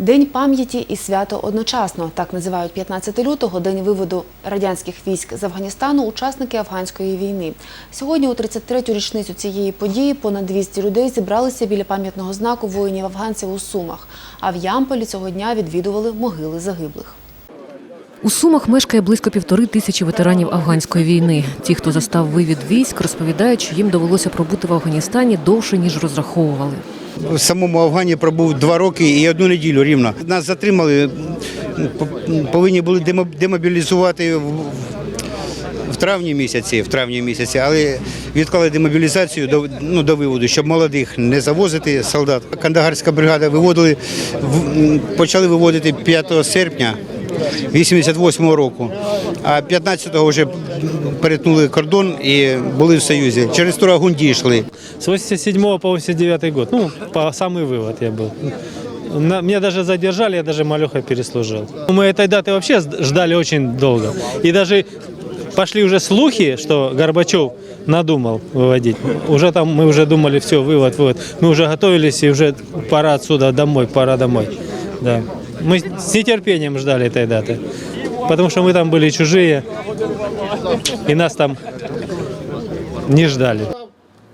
День пам'яті і свято одночасно. Так називають 15 лютого, день виводу радянських військ з Афганістану, учасники афганської війни. Сьогодні, у 33-ю річницю цієї події, понад 200 людей зібралися біля пам'ятного знаку воїнів афганців у Сумах. А в Ямполі цього дня відвідували могили загиблих. У Сумах мешкає близько півтори тисячі ветеранів афганської війни. Ті, хто застав вивід військ, розповідають, що їм довелося пробути в Афганістані довше ніж розраховували. В самому Афгані пробув два роки і одну неділю рівно. Нас затримали, повинні були демо- демобілізувати в травні місяці, в травні місяці, але відклали демобілізацію до, ну, до виводу, щоб молодих не завозити солдат. Кандагарська бригада виводили, почали виводити 5 серпня 88 року, а 15-го вже перетнули кордон і були в Союзі. Через Турагун дійшли. С 87 по 89 год. Ну, по самый вывод я был. На- Меня даже задержали, я даже малеха переслужил. Мы этой даты вообще с- ждали очень долго. И даже пошли уже слухи, что Горбачев надумал выводить. Уже там мы уже думали, все, вывод, вывод. Мы уже готовились и уже пора отсюда домой, пора домой. Да. Мы с нетерпением ждали этой даты. Потому что мы там были чужие, и нас там не ждали.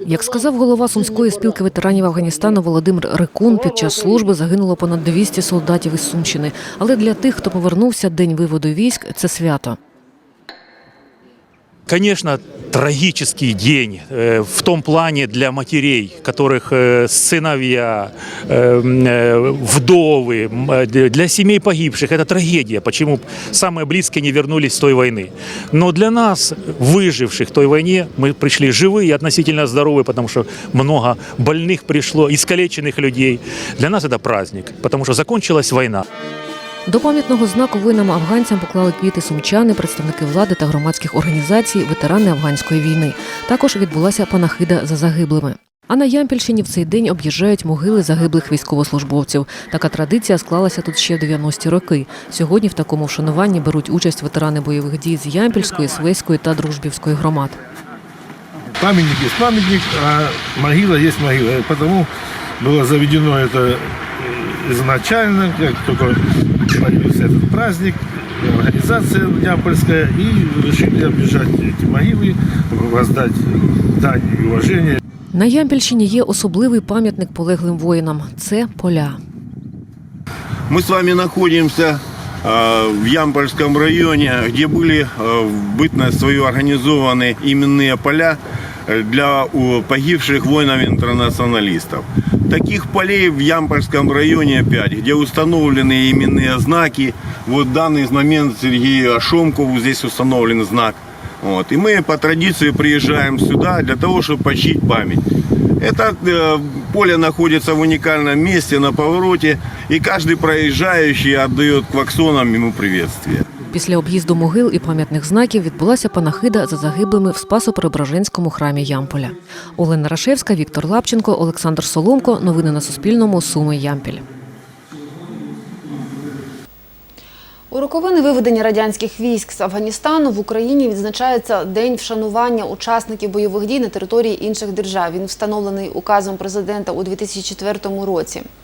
Як сказав голова Сумської спілки ветеранів Афганістану Володимир Рикун, під час служби загинуло понад 200 солдатів із Сумщини. Але для тих, хто повернувся, день виводу військ це свято. Конечно, трагический день э, в том плане для матерей, которых э, сыновья, э, м, э, вдовы, м, э, для- для семей погибших. Это трагедия, почему самые близкие не вернулись с той войны. Но для нас, выживших в той войне, мы пришли живые, относительно здоровые, потому что много больных пришло, искалеченных людей. Для нас это праздник, потому что закончилась война. До пам'ятного знаку воїнам-афганцям поклали квіти сумчани, представники влади та громадських організацій, ветерани афганської війни. Також відбулася панахида за загиблими. А на Ямпільщині в цей день об'їжджають могили загиблих військовослужбовців. Така традиція склалася тут ще в 90-ті роки. Сьогодні в такому вшануванні беруть участь ветерани бойових дій з Ямпільської, Свеської та Дружбівської громад. Памятник есть памятник, а могила есть могила. И Потому было заведено это э, изначально, как только появился этот праздник, организация Ямпольская, и решили объезжать эти могилы, воздать дань и уважение На Ямпільщині є особливий пам'ятник полеглим воїнам це поля. Мы с вами находимся э, в Ямпольском районе, где были э, в бытность свою организованы именные поля э, для у, погибших воинов-интернационалистов. Таких полей в Ямпольском районе 5, где установлены именные знаки. Вот в данный момент Сергею Ашомкову здесь установлен знак. Вот. И мы по традиции приезжаем сюда для того, чтобы почтить память. Это э, поле находится в уникальном месте на повороте, и каждый проезжающий отдает кваксонам ему приветствие. Після об'їзду могил і пам'ятних знаків відбулася панахида за загиблими в Спасо-Преображенському храмі Ямполя. Олена Рашевська, Віктор Лапченко, Олександр Соломко. Новини на Суспільному. Суми Ямпіль. У роковини виведення радянських військ з Афганістану в Україні відзначається День вшанування учасників бойових дій на території інших держав. Він встановлений указом президента у 2004 році.